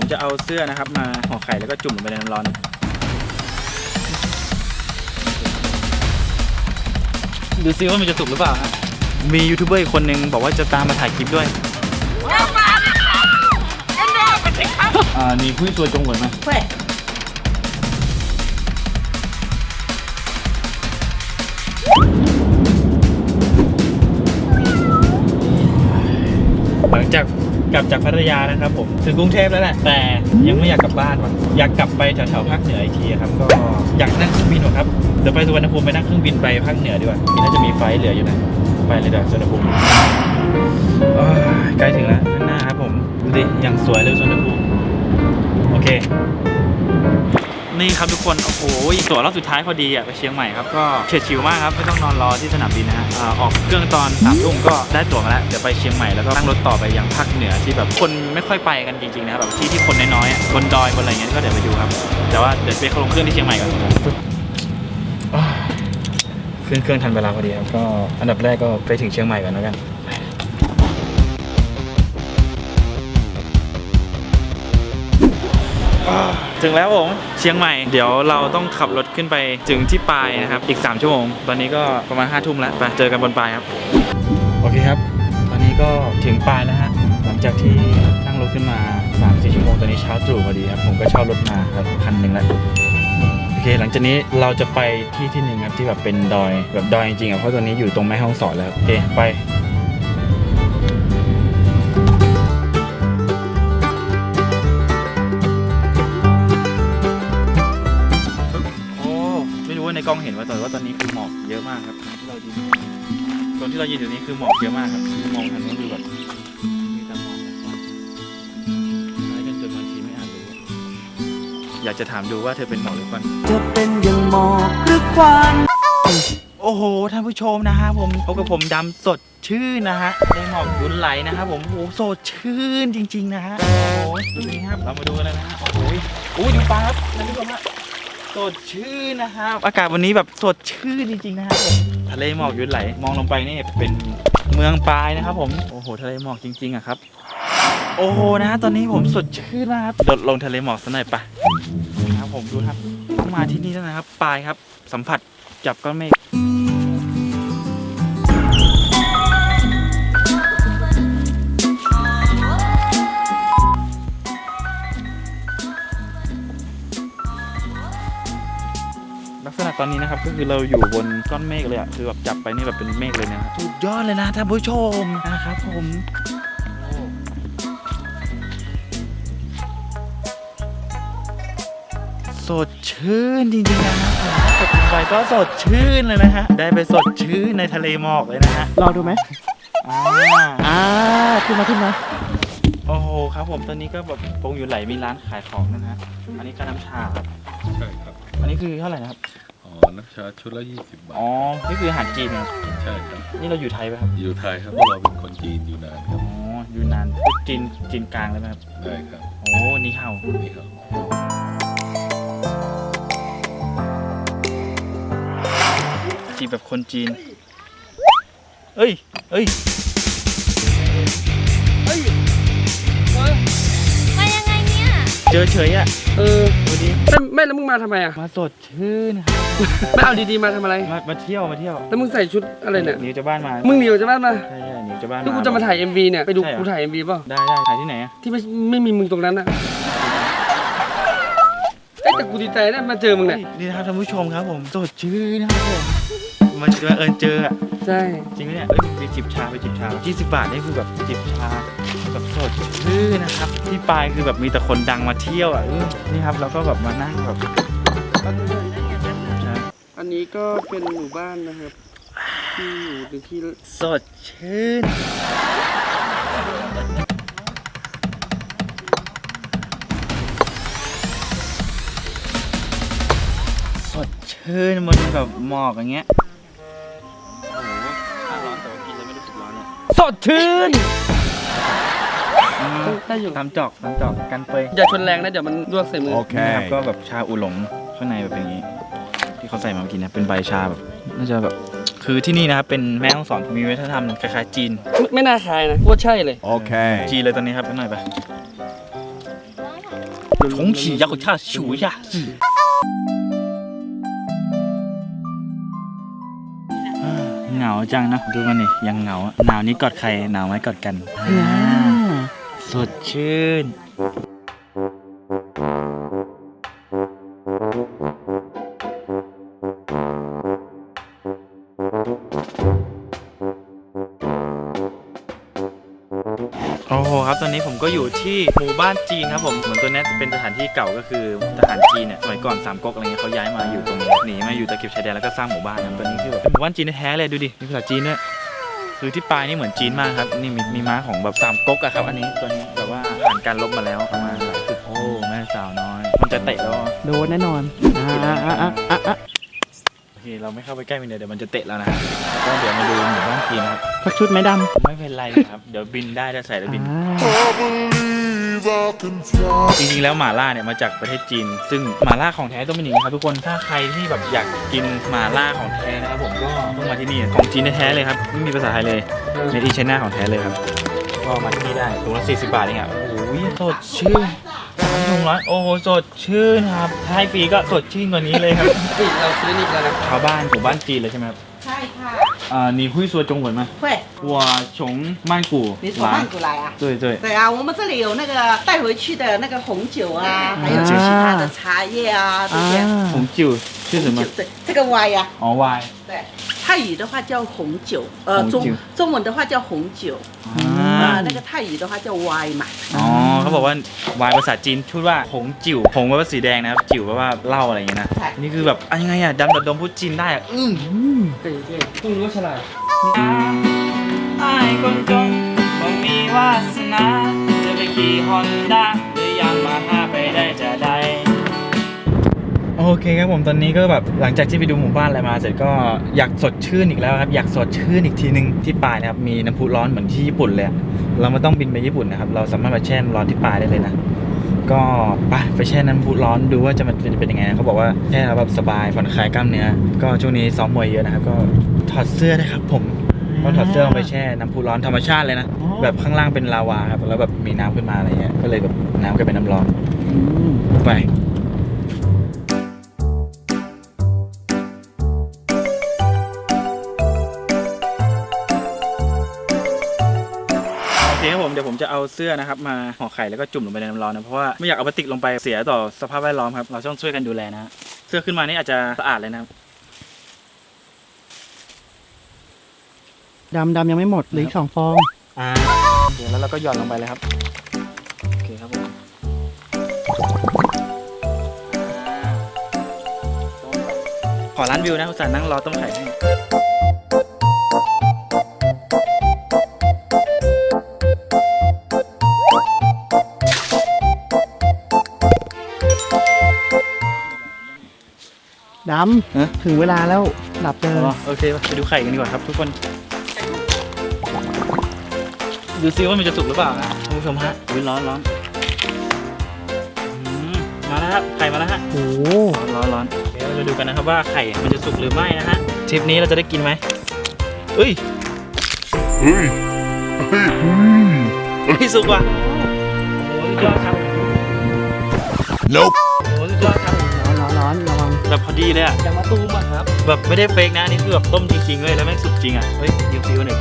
ผมจะเอาเสื้อนะครับ มาห่อไข่แล้วก็จุ่มลงไปในน้ำร้อนดูซิว่ามันจะสุกหรือเปล่าฮะมียูทูบเบอร์อีกคนนึงบอกว่าจะตามมาถ่ายคลิปด้วยอ่านี่คุยตัวจงหวนมา会。 งจากกลับจากพัทยานะครับผมถึงกรุงเทพแล้วแหละแต่ยังไม่อยากกลับบ้านว่ะอยากกลับไปแถวๆภาคเหนืออีกทีครับก็อยากนั่งเครื่องบินว่ะครับเดี๋ยวไปสุวรรณภูมิไปนั่งเครื่องบินไปภาคเหนือดีกว่ามีน่าจะมีไฟล์เหลืออยู่นะไปเลยเดี๋ยวสุวรรณภูมิใกล้ถึงแล้วข้างหน้าครับผมดูดิอย่างสวยเลยสุวรรณภูมิโอเค นี่ครับทุกคนโอ้โหตั๋วรอบสุดท้ายพอดีอะไปเชียงใหม่ครับก็เฉียดชิวมากครับไม่ต้องนอนรอที่สนามบินนะฮะอ่าออกเครื่องตอนสามทุ่มก็ได้ตั๋วมาแล้วเดี๋ยวไปเชียงใหม่แล้วก็นั่งรถต่อไปยังภาคเหนือที่แบบคนไม่ค่อยไปกันจริงๆนะครับแบบที่ที่คนน้อยๆอะบนดอยบนอะไรเงี้ยก็เดี๋ยวไปดูครับ แต่ว่าเดี๋ยวไปลงเครื่องที่เชียงใหม่ก่อนอ่าขึ้นเครื่องทันเวลาพอดีครับก็อันดับแรกก็ไปถึงเชียงใหม่ก่อนแล้วกัน ถึงแล้วผมเชียงใหม่ เดี๋ยวเราต้องขับรถขึ้นไปถึงที่ปลายนะครับ อีก 3 ชั่วโมง ตอนนี้ก็ประมาณ5้าทุ่มแล้ว ไปเจอกันบนปลายครับ โอเคครับ ตอนนี้ก็ถึงปลายแล้วฮะ หลังจากที่นั่งรถขึ้นมา3-4ชั่วโมง ตอนนี้เช้าตรู่พอดีครับ ผมก็เช่ารถมาครับคันหนึ่งแล้วโอเคหลังจากนี้เราจะไปที่ที่หนึ่งครับที่แบบเป็นดอยแบบดอยจริงๆอะเพราะตอนนี้อยู่ตรงแม่ห้องสอนแล้วโอเคไป กล้องเห็นว่าแต่ว่าตอนนี้คือหมอกเยอะมากครับที่เรายืนตรงที่เรายืนอยู่นี้คือหมอกเยอะมากครับมองทางนู้นดูแบบมีแต่หมอกคล้ายกันจนบางทีไม่อาจรู้อยากจะถามดูว่าเธอเป็นหมอกหรือควันจะเป็นอย่างหมอกหรือควันโอ้โหท่านผู้ชมนะฮะผมพบกับผมดำสดชื่นนะฮะได้หมอกยุนไหลนะครับผมโอ้โหสดชื่นจริง ๆ นะฮะโอ้โหนี่ครับเรามาดูกันเลยนะฮะโอ้โอ้ยดูปลาครับท่านผู้ชมฮะ สดชื่นนะครับ อากาศวันนี้แบบสดชื่นจริงๆนะครับผมทะเลหมอกยุนไหล มองลงไปนี่เป็นเมืองปลายนะครับ ผมโอ้โหทะเลหมอกจริงๆอะครับ โอ้โหนะตอนนี้ผมสดชื่นมากครับโดดลงทะเลหมอกสักหน่อยปะครับผมดูครับต้องมาที่นี่แล้วนะครับปลายครับ สัมผัสจับก้อนเมฆ อนนี้นะครับก็คือเราอยู่บนก้อนเมฆเลยอะคือแบบจับไปนี่แบบเป็นเมฆเลยนะสุดยอดเลยนะท่านผู้ชมนะครับผมโอ้สดชื่นจริงๆนะครับผมกดลงไปก็สดชื่นเลยนะฮะ ได้ไปสดชื่นในทะเลหมอกเลยนะฮะ รอดูไหมอ่าอ่าขึ้นมาขึ้นมา โอ้โหครับผมตอนนี้ก็แบบปงอยู่ไหลมีร้านขายของนะฮะ อันนี้ก็น้ำชาครับ ใช่ครับ อันนี้คือเท่าไหร่นะครับ อ๋อน้ำชาชุดละ20บาท อ๋อ นี่คืออาหารจีนนะครับใช่ครับ นี่เราอยู่ไทยไหมครับ อยู่ไทยครับเพราะเราเป็นคนจีนอยู่นานครับ อ๋อ อยู่นานจีนจีนกลางเลยไหมครับ ได้ครับ โอ้นี่เห่านี่ครับ จีบแบบคนจีน เอ้ย เอ้ย เนี่ยเจอเฉยอะ เออดูดิไม่ไม่แล้วมึงมาทำไมอะ มาสดชื่นครับไม่เอาดีๆมาทำอะไร มามาเที่ยวมาเที่ยวแล้วมึงใส่ชุดอะไรเนี่ยหนีจากบ้านมามึงหนีออกจากบ้านมาใช่ใช่หนีจากบ้านที่มากูจะมาถ่าย MV เนี่ย ไปดูใช่เหรอ กูถ่าย MV เปล่าได้ได้ถ่ายที่ไหนอะที่ไม่ไม่มีมึงตรงนั้นอะเอ้ยแต่กูดีใจนะมาเจอมึงเนี่ย นี่นะครับท่านผู้ชมครับผมสดชื่นนะครับผมมันจะเอิญเจออะ ใช่ จริงไหมเนี่ยเอ้ยไปจิบชาไปจิบชา20บาทนี่คือแบบจิบชาแบบสดชื่นนะครับ ที่ปลายคือแบบมีแต่คนดังมาเที่ยวอะเออนี่ครับเราก็แบบมานั่งแบบใช่อันนี้ก็เป็นหมู่บ้านนะครับ ที่อยู่ในที่สดชื่นสดชื่นมันแบบหมอกอย่างเงี้ย ดชื่นได้อยู่ ตาจอกทำจอกกันเฟยอย่าชนแรงนะเดี๋ยวมันลวกใส่มือโอเคก็แบบชาอูหลงข้างในแบบอย่างนี้ ที่เขาใส่มาเมื่อกี้นะเป็นใบชาแบบน่าจะแบบ คือที่นี่นะครับเป็นแม่ห้องสอนมีวัฒนธรรมคล้ายๆจีน ไม่ไม่น่าคล้ายนะว่าใช่เลยโอเคจีนเลยตอนนี้ครับนิดหน่อยไปผงฉียักษ์ชาชูยา เหงาจังนะดูมันนี่ยังเหงาอะหนาวนี้กอดใครหนาวไหมกอดกันอ่าสดชื่นโอ้โหครับตอนนี้ผมก็อยู่ที่หมู่บ้านจีนครับผมเหมือนตัวนี้จะเป็นสถานที่เก่าก็คือทหารจีนเนี่ยสมัยก่อนสามก๊กอะไรเงี้ยเขาย้ายมาอยู่ตรงนี้หนีมาอยู่ตะเข็บชายแดนแล้วก็สร้างหมู่บ้านนะตอนนี้คือแบบเป็นหมู่บ้านจีนแท้ๆเลยดูดิมีภาษาจีนด้วยคือที่ปลายนี่เหมือนจีนมากครับนี่มีมีม้าของแบบสามก๊กอะครับ อันนี้ตัวนี้แบบว่าผ่านการลบมาแล้วประมาณหลายสิบโอ้แม่สาวน้อย มันจะเตะแล้วโดนแน่นอนอ่าอ่าอ่าอ่าอ่าโอ เคเราไม่เข้าไปใกล้มันเดี๋ยวเดี๋ยวมันจะเตะแล้วนะก็เดี๋ยวมาดูหมู่บ้านจีนนะครับพักชุดไหมดำไม่เป็นไรครับ เดี๋ยวบินได้ถ้าใส่แล้วบิน อ่า จริงๆแล้วหม่าล่าเนี่ยมาจากประเทศจีน ซึ่งหม่าล่าของแท้ต้องเป็นอย่างนี้ครับทุกคนถ้าใครที่แบบอยากกินหม่าล่าของแท้นะครับผมก็ต้องมาที่นี่ของจีนแท้ๆเลยครับไม่มีภาษาไทยเลยในอีชน่าของแท้เลยครับก็มาที่นี่ได้ถุงละ40 บาทเองอะโอ้โหสดชื่น สามถุงร้อยโอ้โหสดชื่นครับถ้าให้ฟรีก็สดชื่นกว่านี้เลยครับ เราซื้อนี่แล้วนะ ชาวบ้านหมู่บ้านจีนเลยใช่ไหมครับ ใช่ค่ะ อ่า你会说中文吗会，我从曼谷你从来曼谷来啊？对对对啊，我们这里有那个带回去的那个红酒啊，还有啊其他的茶叶啊这些。 อ่า 红酒 是什么红酒对，这个歪呀、哦 Y 对，泰语的话叫红酒，呃，红酒中中文的话叫红酒，啊，那个泰语的话叫歪嘛。 อ๋อเขาบอกว่าวายภาษาจีนพูดว่าหงจิ๋วหงแปลว่าสีแดงนะครับ จิ๋วแปลว่าเหล้าอะไรอย่างเงี้ยนะ ใช่ นี่คือแบบอะยังไงอะดำดดมพูดจีนได้อะอืม 对对，不如ฉลาด ไอ้คนจนบ่มีวาสนา จะไปขี่ฮอนด้าหรือยังมาห้าไปได้จะได้ โอเคครับผมตอนนี้ก็แบบหลังจากที่ไปดูหมู่บ้านอะไรมาเสร็จก็อยากสดชื่นอีกแล้วครับอยากสดชื่นอีกทีหนึ่งที่ปลายนะครับมีน้ำพุร้อนเหมือนที่ญี่ปุ่นเลยอะเราไม่ต้องบินไปญี่ปุ่นนะครับเราสามารถมาแช่น้ำร้อนที่ปลายได้เลยนะ ก็ไปไปแช่น้ำพุร้อนดูว่าจะมันจะเป็นยังไงนะเขาบอกว่าแช่แล้วแบบสบายผ่อนคลายกล้ามเนื้อก็ช่วงนี้ซ้อมมวยเยอะนะครับก็ถอดเสื้อได้ครับผมก็ถอดเสื้อลงไปแช่น้ำพุร้อนธรรมชาติเลยนะแบบข้างล่างเป็นลาวาครับแล้วแบบมีน้ำขึ้นมาอะไรเงี้ยก็เลยแบบน้ำก็เป็นน้ำร้อนไป เคครับผมเดี๋ยวผมจะเอาเสื้อนะครับมาห่อไข่แล้วก็จุ่มลงไปในน้ำร้อนนะเพราะว่าไม่อยากเอาพลาสติกลงไปเสียต่อสภาพแวดล้อมครับเราต้องช่วยกันดูแลนะฮะเสื้อขึ้นมานี่อาจจะสะอาดเลยนะครับดำดำยังไม่หมดเหลืออีกสองฟอง อ่าเดี๋ยวแล้วเราก็หย่อนลงไปเลยครับโอเคครับผมอ่าขอร้านวิวนะอุตส่าห์นั่งรอต้มไข่ให้ ดฮะำถึงเวลาแล้วหลับเลยอ๋อโอเคไปดูไข่กันดีกว่าครับ ทุกคน ดูซิว่ามันจะสุกหรือเปล่านะคุณผู้ชมฮะอุ้ยร้อนร้อนอืมมาแล้วครับไข่มาแล้วฮะโอ้โหร้อนร้อนเดี๋ยวเราจะดูกันนะครับว่าไข่มันจะสุกหรือไม่นะฮะทริปนี้เราจะได้กินไหมเอ้ยเฮ้ยเฮ้ยสุกว่ะโอ้โหสุดยอดครับ Nope โอ้โหสุดยอดครับ แบบพอดีเลยอะอย่างมาตูมอะครับแบบไม่ได้เฟกนะนี่คือแบบต้มจริงๆเลยแล้วแม่งสุกจริงอะเฮ้ยยิวซีคนหนึ่ง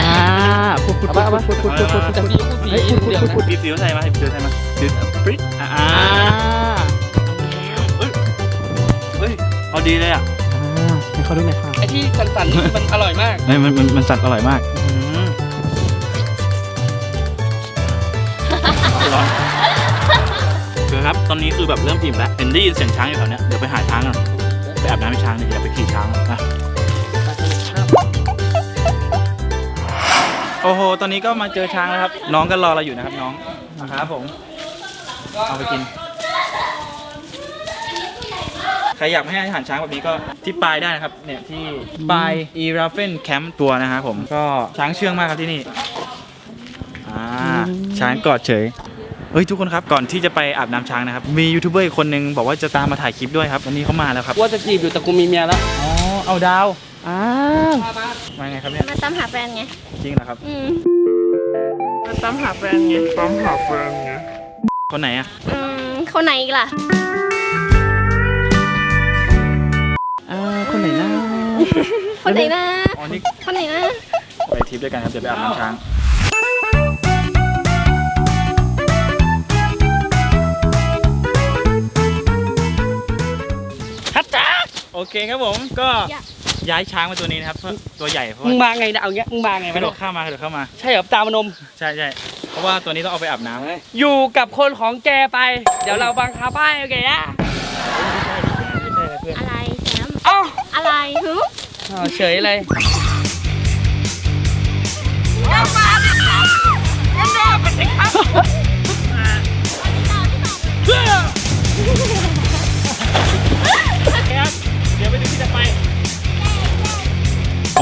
อ่ดพูดพูดพูดพูดพูดพูดพูดแต่พี่พูดสีเหลืองนะพี่ฟิวใส่มาดห้ฟิวใส่มาฟิวปริ๊ดอ่าอ่าเฮ้ยดฮ้ดพอดีเลดอะดห้ดขาดูหน่อดค่ดไอที่สันดนี่มัดอร่อยดากดฮ้ดมัดมัดมัดจัดอร่อยมากอืม เคือครับ ตอนนี้คือแบบเริ่มอิ่มแล้วเห็นได้ยินเสียงช้างอยู่แถวเนี้ยเดี๋ยวไปหาช้างก่อนไปอาบน้ำให้ช้างเดี๋ยวอย่าไปขี่ช้างนะโอ้โห ตอนนี้ก็มาเจอช้างแล้วครับ น้องก็รอเราอยู่นะครับน้องนะครับผม เอาไปกิน ใครอยากให้อาหารช้างแบบนี้ก็ที่ปลายได้นะครับ เนี่ยที่ปลายอีราเฟนแคมป์ตัวนะครับผม ก็ช้างเชื่องมากครับที่นี่ อ่า ช้างกอดเฉย เฮ้ยทุกคนครับก่อนที่จะไปอาบน้ำช้างนะครับมียูทูบเบอร์อีกคนนึงบอกว่าจะตามมาถ่ายคลิปด้วยครับวันนี้เขามาแล้วครับว่าจะจีบอยู่แต่กูมีเมียแล้วอ๋อเอาดาวอ้าวมาไงครับเนี่ยมาตามหาแฟนไงจริงเหรอครับอืมตามหาแฟนไงตามหาแฟนไงคนไหนอะอืมคนไหนอีกล่ะอ่าคนไหนนะคนไหนนะอ๋อนี่คนไหนนะไปทริปด้วยกันครับเดี๋ยวไปอาบน้ำช้าง โอเคครับผมก็ย้ายช้างมาตัวนี้นะครับเพราะตัวใหญ่เพราะมึงว่ามาไงนะเอาเงี้ยมึงมาไงกระวะโดเนี่ยดเข้ามากระโดดเข้ามา ใช่เหรอตามานม ใช่ใช่เพราะว่าตัวนี้ต้องเอาไปอาบน้ำอยู่กับคนของแกไป เดี๋ยวเราบังคับให้โอเคอะไม่ใช่นะเพื่อนอะไรแชมป์อ้าวอะไรฮึอ้าวเฉยเลยครับ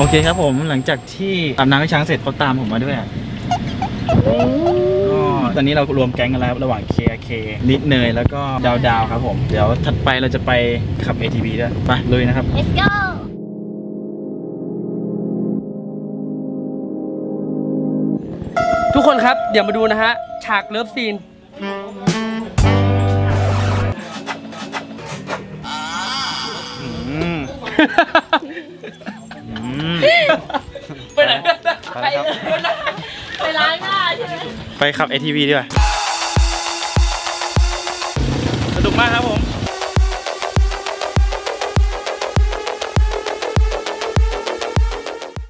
โอเคครับผมหลังจากที่อาบน้ำให้ช้างเสร็จเขาตามผมมาด้วยอะก็ตอนนี้เรารวมแก๊งกันแล้วครับระหว่าง KK นิดเนยแล้วก็ดาวดาวครับผม เดี๋ยวถัดไปเราจะไปขับ ATV ด้วยไปลุยนะครับ let's go ทุกคนครับ เดี๋ยวมาดูนะฮะ ฉากเลิฟซีน อืม ครับ ไปล้างหน้าใช่ไหมไปขับ ATV ดีกว่าสนุกมากครับผม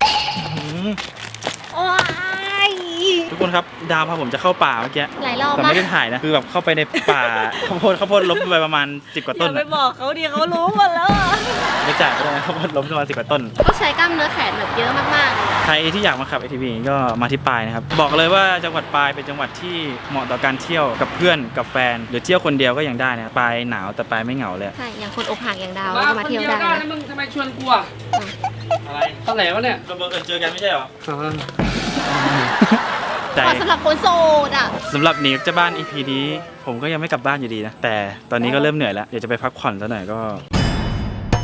โอ้ยทุก คนครับดาวพาผมจะเข้าป่าเมื่อกี้หลายรอบแต่มาไม่กได้ถ่ายนะคือแบบเข้าไปในป่าข้าวโพดข้าวโพดล้มไปประมาณ10กว่าอต้ย่านไปอะบอกเขาดิเขารู้หมดแล้วอะไม่จ่ายก็ได้นะข้าวโพดล้มประมาณ10กว่าต้นก็ใช้กล้ามเนื้อแขนแบบเยอะมากๆเลยอะใครที่อยากมาขับ ATV ก็มาที่ปายนะครับ บอกเลยว่าจังหวัดปายเป็นจังหวัดที่เหมาะต่อการเที่ยวกับเพื่อนกับแฟน หรือเที่ยวคนเดียวก็ยังได้นะปายหนาวแต่ปายไม่เหงาเลย ใช่ อย่างคนอกหักอย่างดาวมาก็คมานเดีเที่ยยววได้ได้นะนะ มึงทำไมชวนกูอะอะไรตอนไหนวะเนี่ยเราบังเอิญเจอกันไม่ใช่เหรออ๋อ ใจเหมาะสำหรับคนโสดอะ สำหรับหนีจะบ้าน EP นี้ ผมก็ยังไม่กลับบ้านอยู่ดีนะ แต่ตอนนี้ก็เริ่มเหนื่อยแล้ว เดี๋ยวจะไปพักผ่อนซะหน่อยก็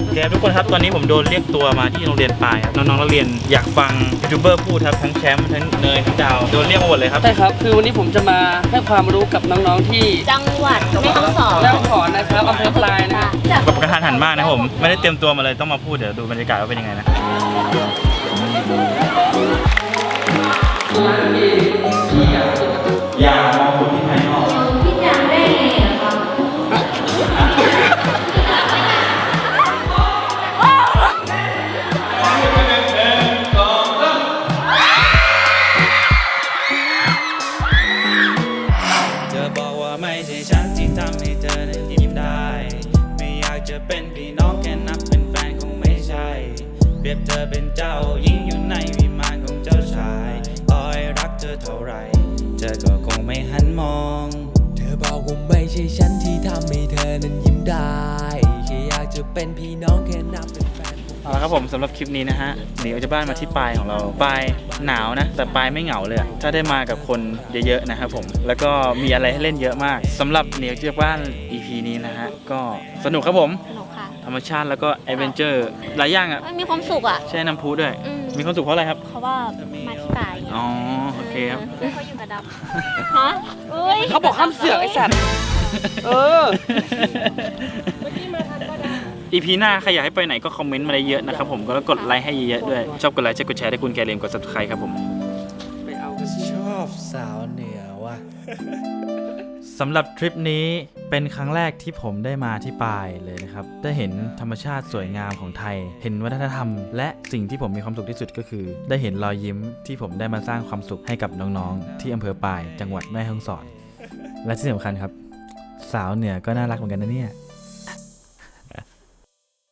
โอเคครับทุกคนครับตอนนี้ผมโดนเรียกตัวมาที่โรงเรียนปลายครับน้องๆนักเรียนอยากฟังยูทูบเบอร์พูดครับทั้งแชมป์ทั้งเนยทั้งดาวโดนเรียกมาหมดเลยครับ ใช่ครับ คือวันนี้ผมจะมาให้ความรู้กับน้องๆที่จังหวัดแม่ฮ่องสอนแม่ฮ่องสอนนะครับอำเภอปลายนะจากแบบกระทันหันมากนะครับผมไม่ได้เตรียมตัวมาเลยต้องมาพูดเดี๋ยวดูบรรยากาศว่าเป็นยังไงนะ อย่ามองคนที่ภายนอกพี่จังได้ไงอะคะเธอบอกว่าไม่ใช่ฉันที่ทำให้เธอนั้นยิ้มได้ ไม่อยากจะเป็นพี่น้องแค่นับเป็นแฟนคงไม่ใช่ เปรียบเธอเป็นเจ้าหญิงอยู่ในวิมานของเจ้าชาย อเท่าไหรเธอก็คงไม่หันมอง เธอบอกว่าไม่ใช่ฉันที่ทำให้เธอนั้นยิ้มได้แค่อยากจะเป็นพี่น้องแค่นับเป็นแฟนเอาละครับผมสำหรับคลิปนี้นะฮะหนีออกจากบ้านมาที่ปลายของเราปลายหนาวนะ แต่ปลายไม่เหงาเลยอะถ้าได้มากับคนเยอะๆนะครับผมแล้วก็มีอะไรให้เล่นเยอะมากสำหรับหนีออกจากบ้าน EP นี้นะฮะก็สนุกครับผมสนุกค่ะธรรมชาติแล้วก็แอดเวนเจอร์หลายอย่างอะมันมีความสุขอะ แช่น้ำพุด้วย อืม มีความสุขเพราะอะไรครับ เพราะว่ามาที่ป่าอย่างเงี้ยอ๋อโอ เคครับแล้วเขาอยู่กับดับฮะเอ้ยเขาบอกห้ามเสือกไอ้สัตว์ เออ อีพีหน้าใครอยากให้ไปไหนก็คอมเมนต์มาได้เยอะนะครับผมก็กดไลค์ให้เยอะๆด้วย ชอบกดไลค์ใช่กดแชร์ได้คุณแกเรมกด subscribe ครับผมไปเอาชอบสาวเหนือว่ะ สำหรับทริปนี้เป็นครั้งแรกที่ผมได้มาที่ปายเลยนะครับ ได้เห็นธรรมชาติสวยงามของไทย เห็นวัฒนธรรม และสิ่งที่ผมมีความสุขที่สุดก็คือ ได้เห็นรอยยิ้มที่ผมได้มาสร้างความสุขให้กับน้องๆ ที่อำเภอปายจังหวัดแม่ฮ่องสอน และที่สำคัญครับ สาวเหนือก็น่ารักเหมือนกันนะเนี่ย